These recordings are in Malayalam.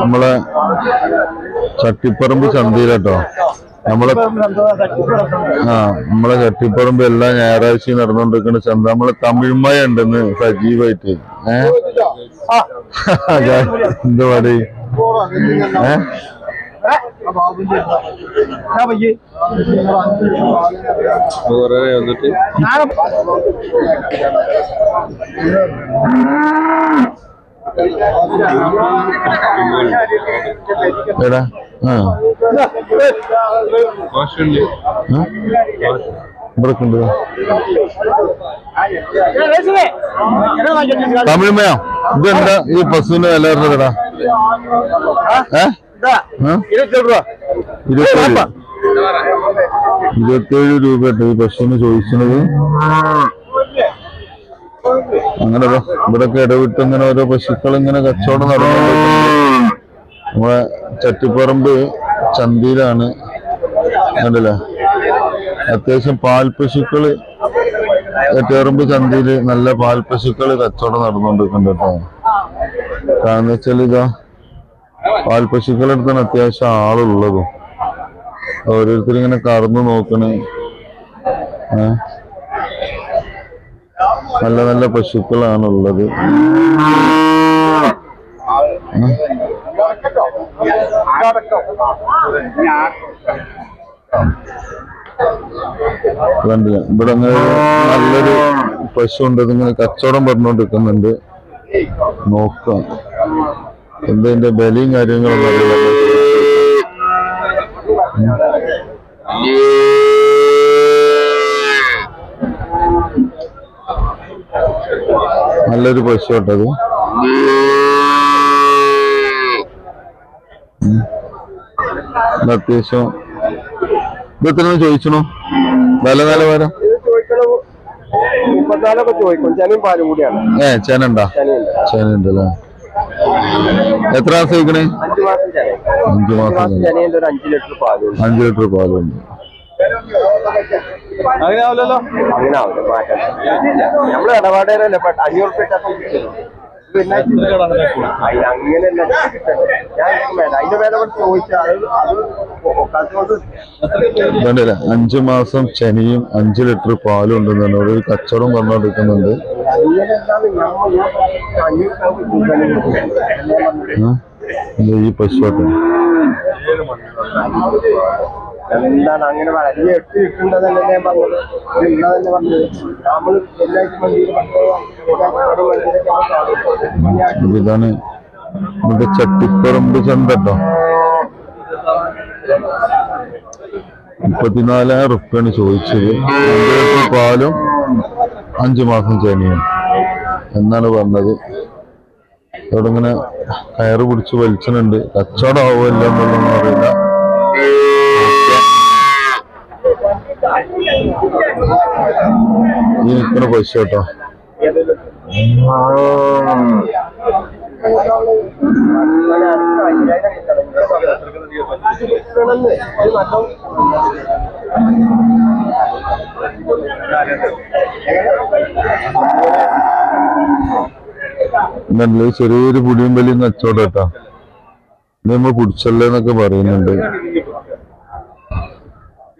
നമ്മളെ ചട്ടിപ്പറമ്പ് ചന്തയിലാട്ടോ. നമ്മളെ ആ നമ്മളെ ചട്ടിപ്പറമ്പ് എല്ലാ ഞായറാഴ്ചയും നടന്നുകൊണ്ടിരിക്കുന്ന ചന്ത. നമ്മളെ തമിഴ്മയ ഉണ്ടെന്ന് സജീവായിട്ട്. ഏഹ് എന്താ പറയ ഏഹ് എടാ ആ. തമിഴ്മയോ ഇതെന്താ ഈ പശുവിന് വില വരുന്നത് ആ? ഇരുപത്തേഴ്. രൂപ ഈ പശുവിന് ചോദിക്കുന്നത് അങ്ങനെ ഇവിടെ ഇവിടൊക്കെ ഇടവിട്ട് ഇങ്ങനെ ഓരോ പശുക്കൾ ഇങ്ങനെ കച്ചവടം നടന്നു നമ്മളെ ചട്ടിപ്പറമ്പ് ചന്തയിലാണ്. കണ്ടില്ലേ? അത്യാവശ്യം പാൽ പശുക്കൾ എറ്റേറുമ്പ് ചന്തയിൽ നല്ല പാൽ പശുക്കൾ കച്ചവടം നടന്നുകൊണ്ടിരിക്കുന്നുണ്ട് കേട്ടോ കാരണം വെച്ചാൽ ഇതാ പാൽ പശുക്കളുടെ അടുത്താണ് അത്യാവശ്യം ആളുള്ളതും. ഓരോരുത്തരിങ്ങനെ കറന്നു നോക്കണേ. ഏ? നല്ല നല്ല പശുക്കളാണുള്ളത്. ഇവിടെ നല്ലൊരു പശു ഉണ്ട് ഇതിങ്ങനെ കച്ചവടം പറഞ്ഞുകൊണ്ടിരിക്കുന്നുണ്ട് നോക്കാം. എന്താ ഇതിന്റെ ബലിയും കാര്യങ്ങളും അറിയില്ല. നല്ലൊരു പശു കേട്ടത് അത്യാവശ്യം. ഇത് എത്ര ചോദിച്ചണോ? വില നിലവാരം? ഏ ചേനണ്ടാ അല്ലേ എത്ര മാസം കഴിക്കണേ അഞ്ചു മാസം അഞ്ചു ലിറ്റർ പാലുണ്ട്. അങ്ങനെ ആവില്ലല്ലോ അങ്ങനെ ആവില്ല മാറ്റാൻ നമ്മൾ ഇടപാടുകാരല്ലേ ബട്ട് അഞ്ഞൂറ് റുപ്യ പിന്നെ അങ്ങനെയല്ല ഞാൻ അതിന്റെ വില ചോദിച്ചാൽ അഞ്ചു മാസം ശനിയും അഞ്ചു ലിറ്റർ പാലും ഉണ്ടെന്നാണ് ഒരു കച്ചവടം പറഞ്ഞുകൊണ്ടിരിക്കുന്നുണ്ട്? ഇത് ഈ പശു കേട്ടോ എന്താണ് അങ്ങനെ വലിയ എട്ട് കിട്ടുന്നതല്ലേ ഞാൻ പറഞ്ഞത്? ഇത് ഉള്ളതന്നെ പറഞ്ഞത്? നമ്മൾ വെള്ളിയാഴ്ച ചട്ടിപ്പറമ്പ് ചന്തട്ടോ മുപ്പത്തിനാലായിരം റുപ്യാണ് ചോദിച്ചത്. പാലും അഞ്ചു മാസം ചെനിയും. എന്നാണ് പറഞ്ഞത്. അവിടെ ഇങ്ങനെ കയറ് പിടിച്ച് വലിച്ചിട്ടുണ്ട് കച്ചവടം ആവുമല്ലോ എന്നുള്ളതൊന്നും അറിയില്ല. നിൽക്കുന്ന പൈസ കേട്ടോ. നല്ല ചെറിയൊരു പുടിയും വലിയ കച്ചവടം കേട്ടോ. ഇത് നമ്മൾ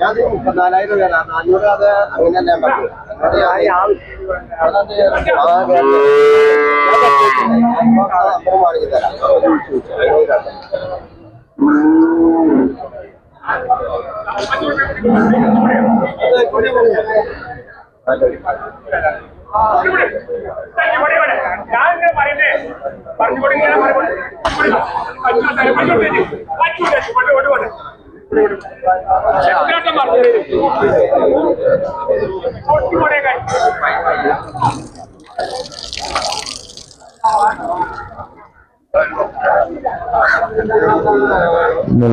ഞാൻ മുപ്പത്തിനാലായിരം രൂപ നാനൂറ് അത് അങ്ങനെയല്ലേ ഞാൻ പറഞ്ഞത്. എന്നോട് ഞാൻ- പറ്റും. അമ്പത് വാങ്ങി തരാം. ഇന്നലെ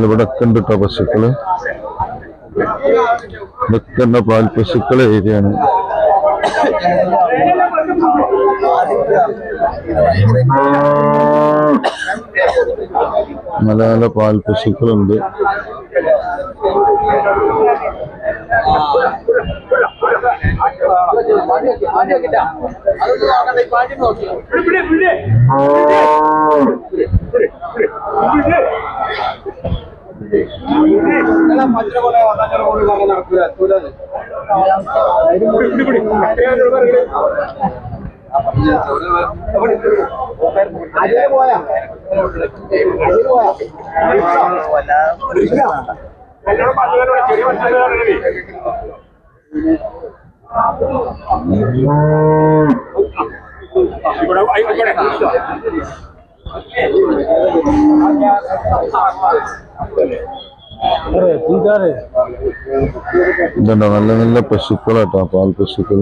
ഇവിടെ ഉണ്ട് കേട്ടോ പശുക്കൾ? ഇതൊക്കെ പാൽ പശുക്കളെ ഏരിയയാണ് നല്ല നല്ല പാൽ പശുക്കളുണ്ട് ഇതുണ്ടോ? നല്ല നല്ല പശുക്കളാട്ടോ പാൽ പശുക്കൾ.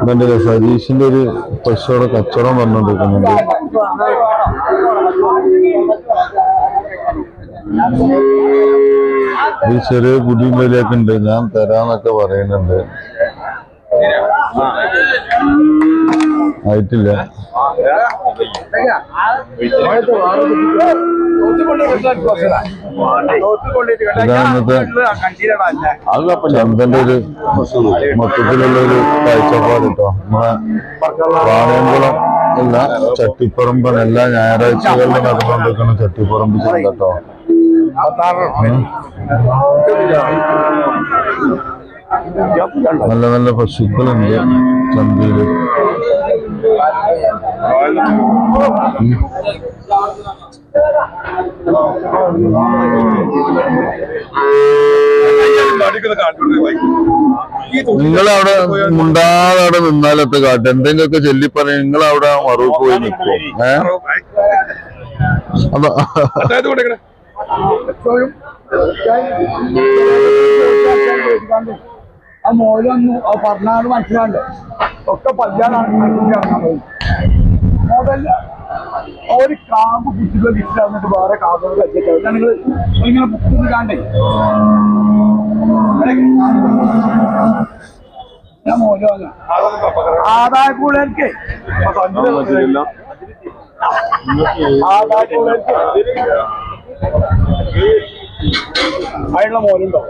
ഇതുണ്ട് സതീഷിന്റെ ഒരു പശുവിടെ കച്ചവടം വന്നുകൊണ്ടിരിക്കുന്നുണ്ട് ഈ ചെറിയ കുടിയും വിലയൊക്കെ ഉണ്ട്. ഞാൻ തരാന്നൊക്കെ പറയുന്നുണ്ട്. ആയിട്ടില്ല. ചന്തന്റെ ഒരു മൊത്തത്തിലുള്ള ഒരു കാഴ്ചപ്പാട് കേട്ടോ നമ്മളെ വാണിയംകുളം അല്ല ചട്ടിപ്പറമ്പൻ എല്ലാ ഞായറാഴ്ചകളിലും നടന്നുകൊണ്ടിരിക്കുന്ന ചട്ടിപ്പറമ്പ് ചന്ത കേട്ടോ. നല്ല നല്ല പശുക്കളുണ്ട് ചന്തയിൽ. നിങ്ങളവിടെ മുണ്ടാതെ അവിടെ നിന്നാലത്തെ കാട്ട്? എന്തെങ്കിലുമൊക്കെ ചൊല്ലി പറയും. നിങ്ങളവിടെ മറുപടി പോയി നിൽക്കും ഏ? അതാ. ആ മോലൊന്നും ആ പറഞ്ഞാൽ മനസ്സിലാണ്ട് ഒക്കെ പല്ലാനാണ് മോതല്ല ഒരു കാമ്പ് കുട്ടികൾ വിട്ടിട്ട് വേറെ കാമ്പുകൾ വെച്ചിട്ട് നിങ്ങൾ ഇങ്ങനെ ബുക്ക് കാണ്ടേ? ഞാൻ മോലോ ആദായ കൂടുതലേക്ക് അതിനുള്ള മോലുണ്ടോ